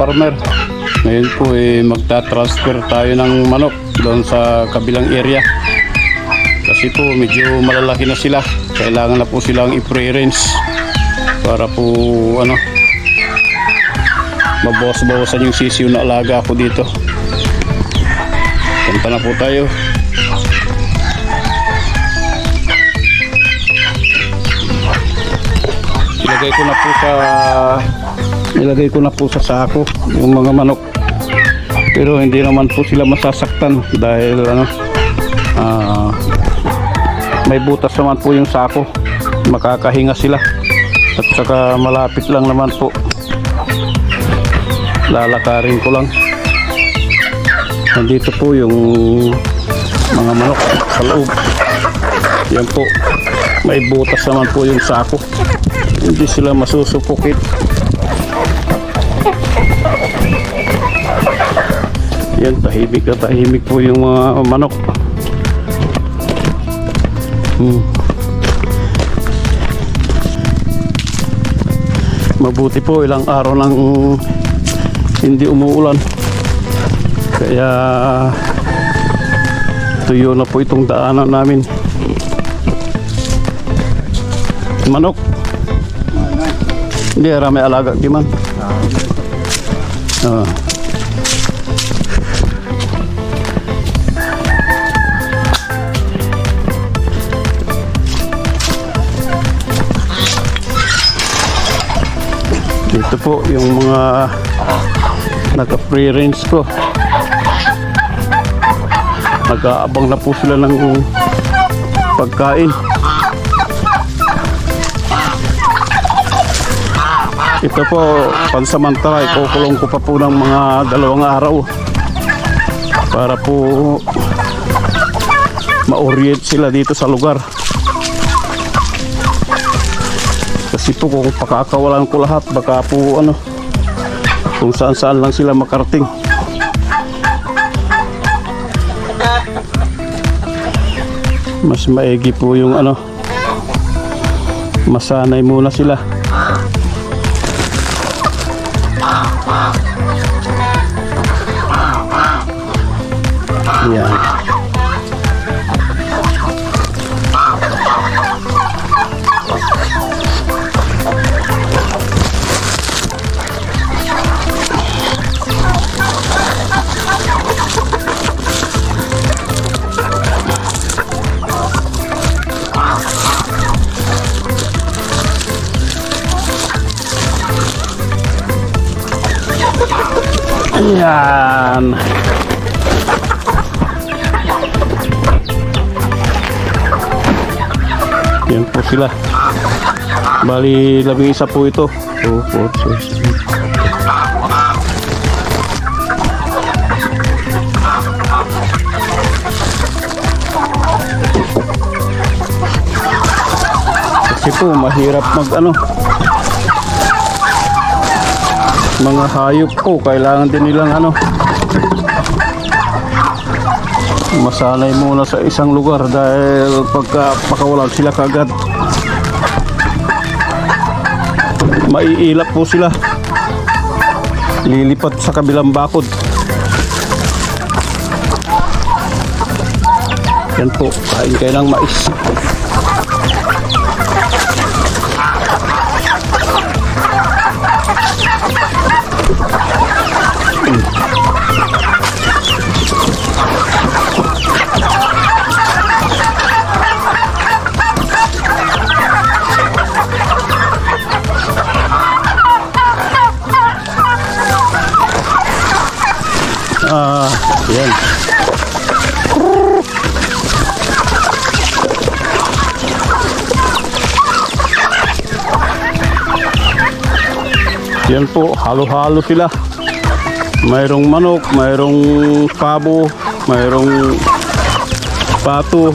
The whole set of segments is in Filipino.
farmer. Ngayon po eh, magta-transfer tayo ng manok doon sa kabilang area. Kasi po medyo malalaki na sila. Kailangan na po silang i-pre-range para po ano mabawas-bawasan yung sisiyo na alaga ko dito. Punta na po tayo. Ilagay ko na po sa ilagay ko na po sa sako yung mga manok. Pero hindi naman po sila masasaktan dahil ano ah, may butas naman po yung sako. Makakahinga sila. At saka malapit lang naman po. Lalakarin ko lang. Nandito po yung mga manok sa loob. Yan po. May butas naman po yung sako. Hindi sila masusupukit. Yan, tahimik na tahimik po yung mga manok. Hmm. Mabuti po ilang araw nang hindi umuulan. Kaya tuyo na po itong daanan namin. Manok. Hindi, rami alaga di man. Ah. Dito po yung mga naka-free range ko. Nag-aabang na po sila ng pagkain. Ito po, pansamantala, ikukulong ko pa po ng mga dalawang araw para po ma-orient sila dito sa lugar. Kasi po kung pakakawalan ko lahat, baka po ano, kung saan saan lang sila makarating. Mas maigi po yung ano, masanay muna sila. Ayan. Yan po sila. Bali, labing isa po ito. 2, 4, 6, Kasi po, mahirap mag ano. Mga hayop po, kailangan din nilang ano. Masanay muna sa isang lugar dahil pagka pakawalan sila kagad. Maiilap po sila. Lilipat sa kabilang bakod. Yan po, kain kayo ng mais. Ah, yan. Yan po, halo-halo sila. Mayroong manok, mayroong pabo, mayroong pato.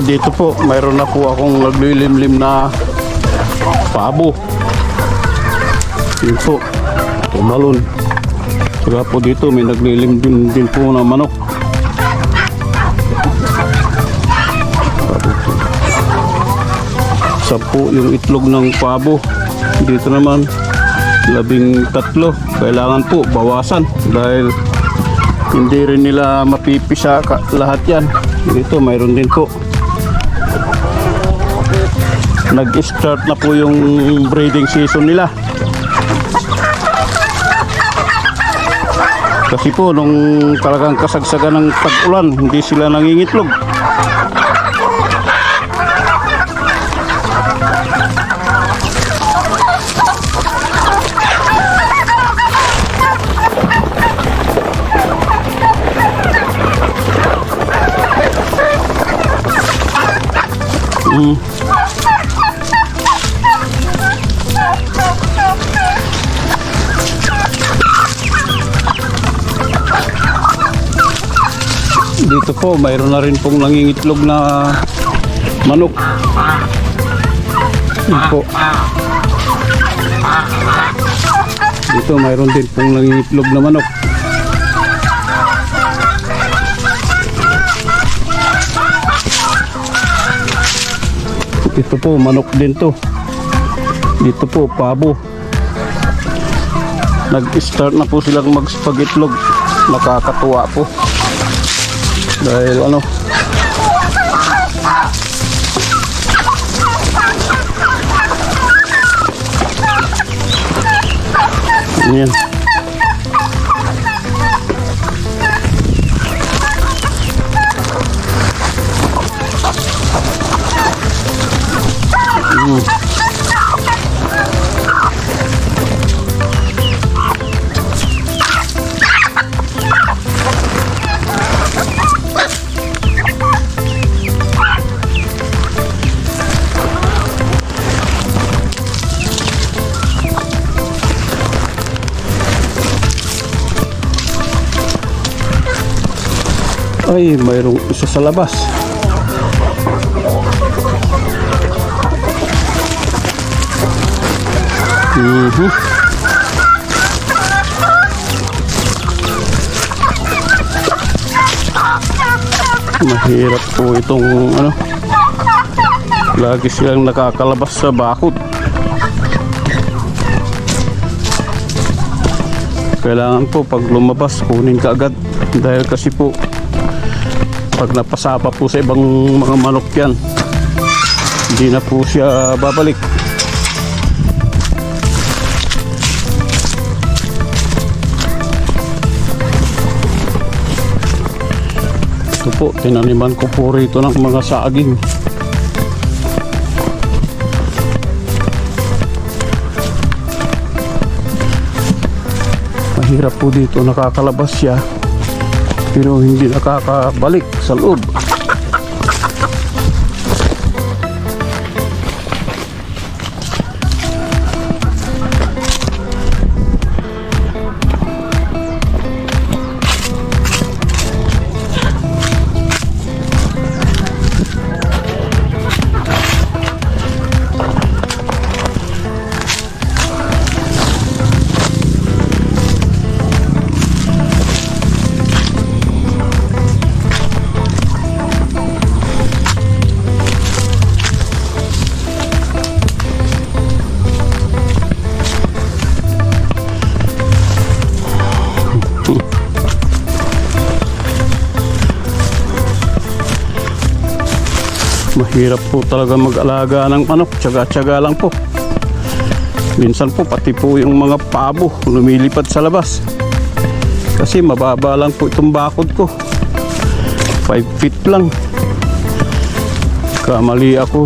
Dito po, mayroon na po akong naglilimlim na pabo. Yun po, tumalon. Saka po dito, may naglilim din, po na manok. Sampu yung itlog ng pabo. Dito naman, labing tatlo. Kailangan po bawasan dahil hindi rin nila mapipisa lahat yan. Dito, mayroon din po. Nag-start na po yung breeding season nila. Kasi po, nung talagang kasagsagan ng tag-ulan, hindi sila nangingitlog. Mm. Dito po, mayroon na rin pong nangingitlog na manok. Yun po. Dito, mayroon din pong nangingitlog na manok. Ito po, manok din to. Dito po, pabo. Nag-start na po silang magspag-itlog. Nakakatuwa po. Dahil ano, yan. Ay, mayroong isa sa labas. Mhm. Mahirap po itong ano. Lagi silang nakakalabas sa bakod. Kailangan po pag lumabas kunin ka agad dahil kasi po pag napasapa po sa ibang mga manok yan hindi na po siya babalik. Ito po tinaniman ko po rito ng mga saging. Mahirap po dito nakakalabas siya pero hindi nakakabalik sa loob. Mahirap po talaga mag-alaga ng manok. Tsaga-tsaga lang po. Minsan po pati po yung mga pabo lumilipad sa labas. Kasi mababa lang po itong bakod ko. 5 feet lang. Kamali ako.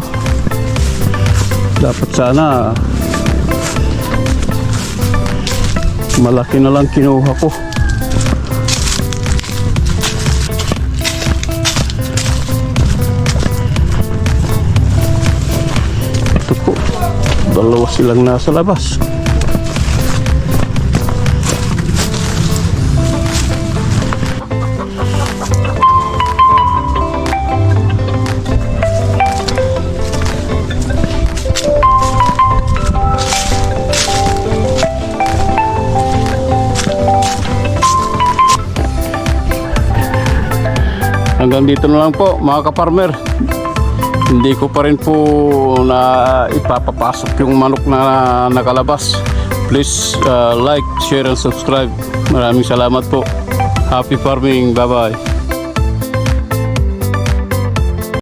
Dapat sana malaki na lang kinuha ko. Ito po, dalawa silang nasa labas. Hanggang dito na lang po mga kaparmer hindi ko pa rin po na ipapapasok yung manok na nakalabas. Please uh, like, share and subscribe. Maraming salamat po. Happy farming. Bye bye